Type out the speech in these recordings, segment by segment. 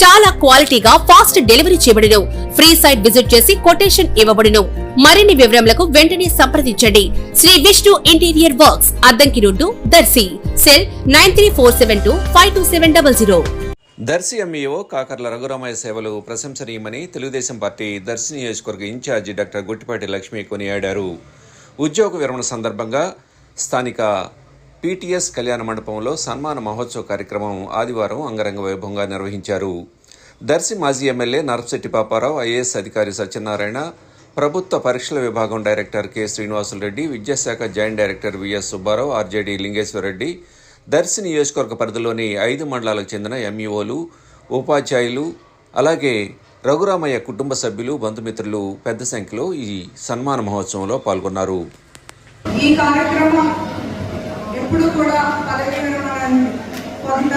చాలా క్వాలిటీగా fast delivery చేయబడిను ఫ్రీ సైట్ విజిట్ చేసి కొటేషన్ ఇవ్వబడును. మరిన్ని వివరములకు వెంటనే సంప్రదించండి. Shri Vishnu interior works Addanki road Darsi. Cell nine three four seven two five two seven double zero. Darsi MEO Kakarla Raghuramaiah సేవలు ప్రశంసనీయమని తెలుగుదేశం పార్టీ దర్శి నియోజకవర్గ ఇన్ఛార్జి డాక్టర్ గుట్టిపాటి లక్ష్మి కొనియాడారు. ఉద్యోగ విరమణ సందర్భంగా స్థానిక పీటీఎస్ కళ్యాణ మండపంలో సన్మాన మహోత్సవ కార్యక్రమం ఆదివారం అంగరంగ వైభవంగా నిర్వహించారు. దర్శి మాజీ ఎమ్మెల్యే నరపశెట్టి పాపారావు ఐఏఎస్ అధికారి సత్యనారాయణ ప్రభుత్వ పరీక్షల విభాగం డైరెక్టర్ కె శ్రీనివాసులరెడ్డి విద్యాశాఖ joint director VS Subbarao RJD Lingeswara Reddy Darsi నియోజకవర్గ పరిధిలోని ఐదు మండలాలకు చెందిన ఎంఈఓలు ఉపాధ్యాయులు అలాగే రఘురామయ్య కుటుంబ సభ్యులు బంధుమిత్రులు పెద్ద సంఖ్యలో ఈ సన్మాన మహోత్సవంలో పాల్గొన్నారు. ఈ కార్యక్రమం ఎప్పుడు కూడా పదవి విరమణ పొంద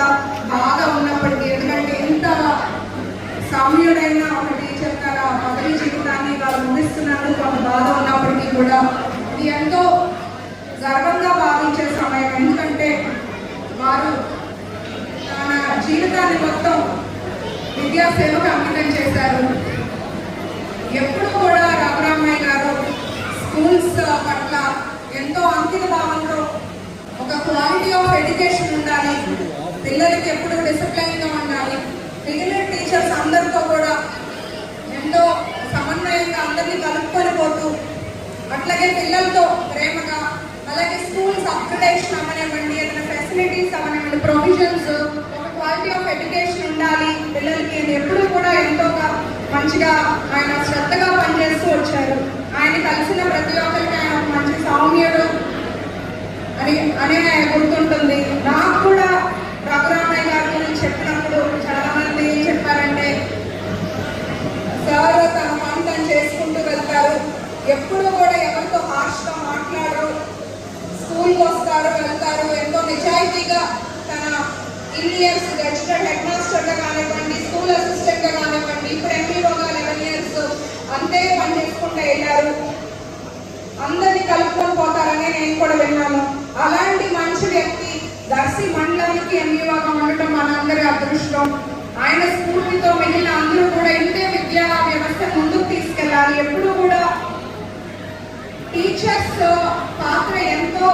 బాగా ఉన్నప్పటికీ ఎందుకంటే ఎంత సౌమ్యుడైన ఒక టీచర్ తన పదవి జీవితాన్ని వాళ్ళు ముగిస్తున్నందుకు కొంత బాధ ఉన్నప్పటికీ కూడా ఇది ఎంతో గర్వంగా భావించే సమయం. ఎందుకంటే వారు తన జీవితాన్ని మొత్తం విద్యాసేవకు అంకితం చేశారు ఎప్పుడు కూడా రఘురామయ్య గారు స్కూల్స్ పట్ల ఎంతో అంకిత భావంతో ఒక క్వాలిటీ ఆఫ్ ఎడ్యుకేషన్ ఉండాలి పిల్లలకి ఎప్పుడు డిసిప్లైన్గా ఉండాలి. మిగిలిన టీచర్స్ అందరితో కూడా ఎంతో సమన్వయంగా అందరినీ కలుపుకొని పోతూ అట్లాగే పిల్లలతో ప్రేమగా అలాగే స్కూల్స్ అప్గ్రేడేషన్ అవనివ్వండి ఏదైనా ఫెసిలిటీస్ అవనివ్వండి ప్రొవిజన్స్ ఒక క్వాలిటీ ఆఫ్ ఎడ్యుకేషన్ ఉండాలి. పిల్లలకి ఎప్పుడు కూడా ఎంతో మంచిగా ఆయన శ్రద్ధగా పనిచేస్తూ వచ్చారు. ఆయన కలిసిన ప్రతి ఒక్కరికి ఆయన ఒక మంచి సౌమ్యుడు అని అనే గుర్తుంటుంది. నాకు కూడా రఘురామయ్య గారి గురించి చెప్పినప్పుడు చాలా మంది ఏం చెప్పారంటే సార్ తన పని తను చేసుకుంటూ వెళ్తారు. ఎప్పుడు కూడా ఎవరితో హార్ష్గా మాట్లాడరు. స్కూల్కి వస్తారు వెళ్తారు. ఎంతో నిజాయితీగా తన ఇన్ని ఇయర్స్ గడిచిన హెడ్ మాస్టర్గా కానివ్వండి స్కూల్ అసిస్టెంట్గా కానివ్వండి ఇప్పుడు ఎంపీఓగా లెవెన్ ఇయర్స్ అంతే పని చేసుకుంటూ వెళ్ళారు. అందరూ నేను కూడా విన్నాను. అలాంటి మంచి వ్యక్తి దర్శి మండలానికి ఎంఈఓగా ఉండటం మనందరి అదృష్టం. ఆయన స్ఫూర్తితో మిగిలిన అందరూ కూడా ఇంతే విద్యా వ్యవస్థ ముందుకు తీసుకెళ్ళాలి. ఎప్పుడు కూడా టీచర్స్ పాత్ర ఎంతో